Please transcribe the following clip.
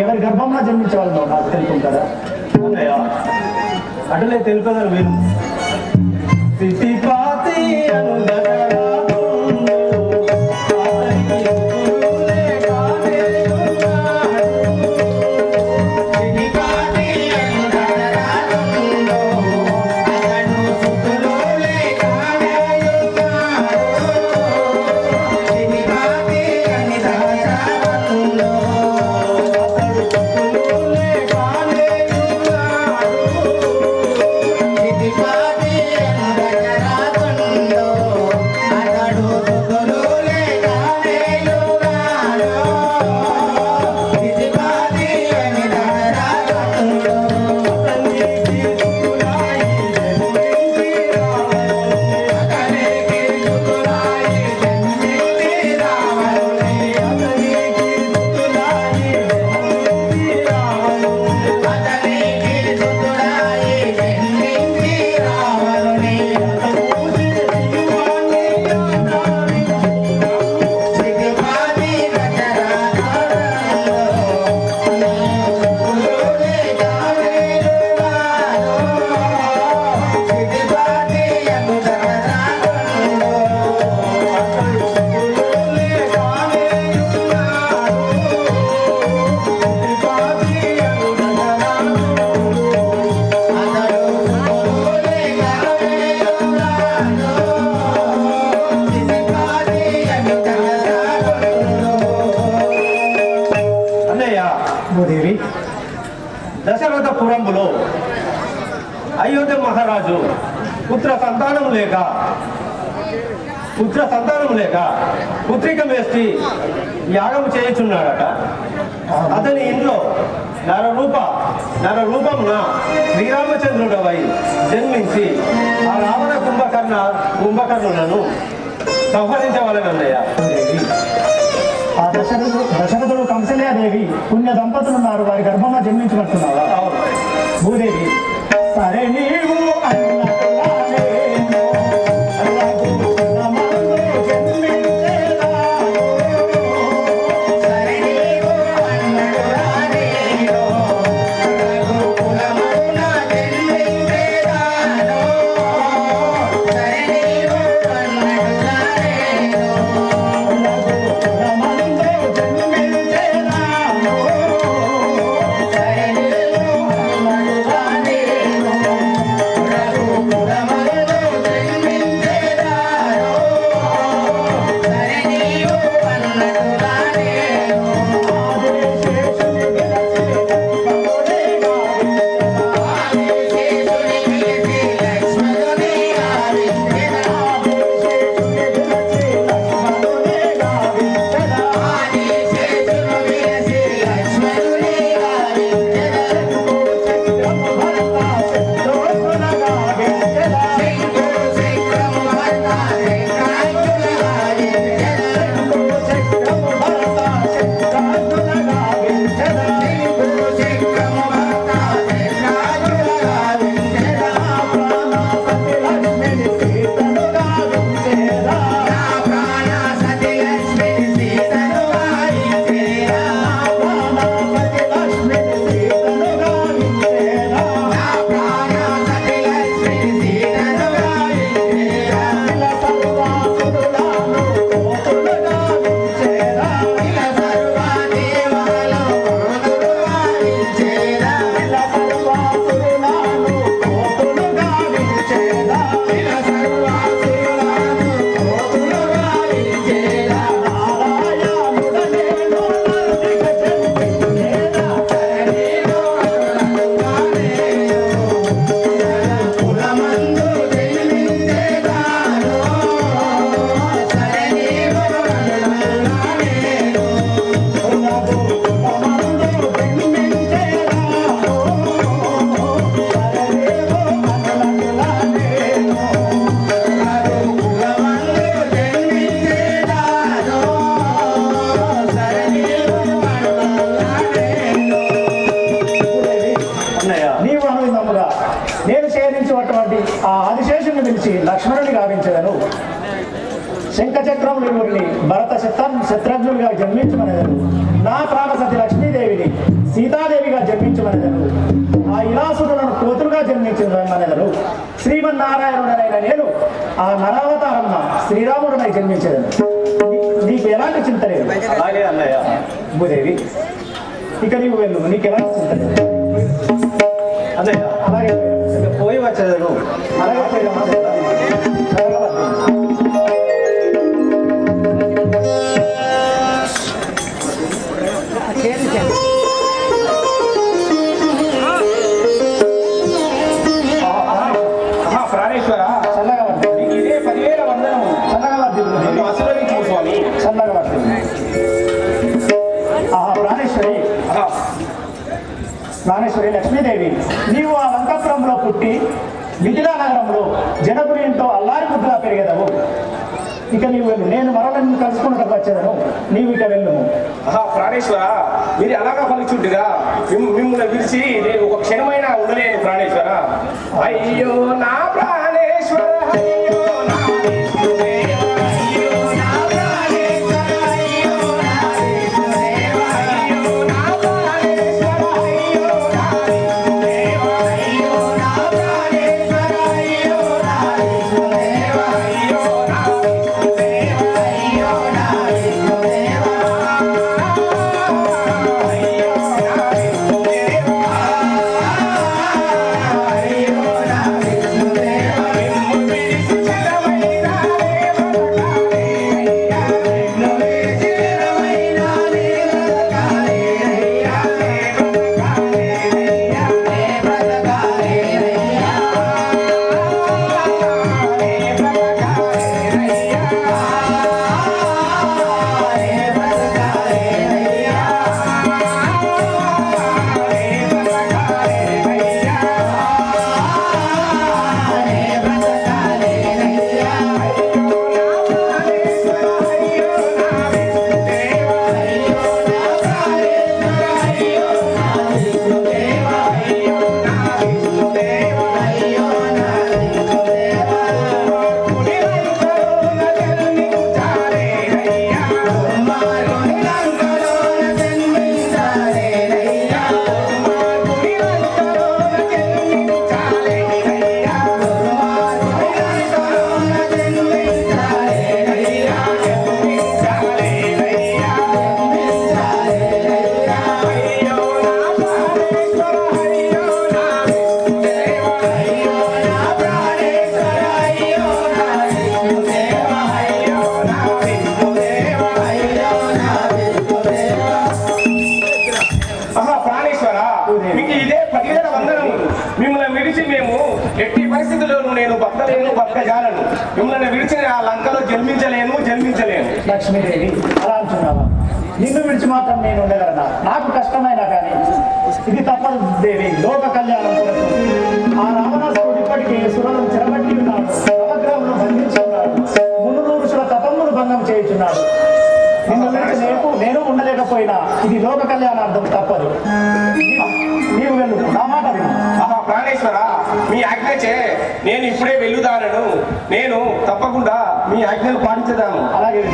ఎవరి గర్భంలో జన్మించే వాళ్ళు నాకు తెలుపుకుంటారా? అటులే తెలుపుతారు మీరు. మహారాజు. పుత్ర సంతానం లేక. పుత్ర సంతానం లేక పుత్రిక వేసి యాగం చేయుచున్నాడట. అతని ఇంట్లో నర రూప నర నరరూపంన శ్రీరామచంద్రుడవై జన్మించి ఆ రావణ కుంభకర్ణ కుంభకర్ణులను సంహరించవాలనన్నయ్య ఆ దశరథుడు దశరథుడు కంసలేదేవి పుణ్య దంపతులు ఉన్నారు వారి గర్భంలో జన్మించినట్టున్నావా భూదేవి 誰にもあ రాయమూరిని భరత శత శత్రుఘ్నులుగా జన్మించమనేదను నా ప్రాణసతి లక్ష్మీదేవిని సీతాదేవిగా జన్మించమనేదను ఆ ఇలాసురులను కోతులుగా జన్మించమనేదను శ్రీమన్నారాయణుడనైన నేను ఆ నరావతారమ్మ శ్రీరాముడునై జన్మించేదను. నీకు ఎలాంటి చింత లేదు? అన్నయ్య. భూదేవి ఇక నీవు వెళ్ళు. నీకు ఎలాంటి చింత లేదు? అలాగే. పోయి వచ్చేదను. అలాగే. ప్రాణేశ్వరి లక్ష్మీదేవి నీవు ఆ లంకాపురంలో పుట్టి మిథిలా నగరంలో జనపురి అల్లారి ముద్దుగా పెరిగేదవు. ఇక నీవు వెళ్ళు. నేను మరలను కలుసుకున్నట్టు వచ్చేదను. నీవు ఇక వెళ్ళము. ఆహా, ప్రాణేశ్వర మీరు అలాగా పలుచుంటుగా మిమ్మల్ని విడిచి నేను ఒక క్షణమైనా ఉండలేను ప్రాణేశ్వర. అయ్యో నా మీకు ఇదే పదివేల వందనము. మిమ్మల్ని విడిచి మేము ఎట్టి పరిస్థితుల్లోనూ నేను బతకలేను బతకజాలను మిమ్మల్ని విడిచి ఆ లంకలో జన్మించలేను జన్మించలేను. లక్ష్మీదేవి అలా అంటున్నావా? నిన్ను విడిచి మాత్రం నేను ఉండగలనా? నాకు కష్టమైనా కానీ. ఇది తప్పదు దేవి లోక కళ్యాణం కొరకు. ఆ రావణాసురుడు ఇప్పటికే సురలను చెరబట్టి ఉన్నాడు నవగ్రహంలో బంధించి ఉన్నాడు మునులు తపమును భంగం చేయుచున్నాడు. నిన్ను విడిచి నేను నేను ఉండలేకపోయినా. ఇది లోక కళ్యాణార్థం తప్పదు. నీవు- వెళ్ళు. నా మాట ఆహా ప్రాణేశ్వర మీ ఆజ్ఞచే నేను ఇప్పుడే వెళ్ళుదానను. నేను తప్పకుండా మీ ఆజ్ఞలు పాటించదాను. అలాగే.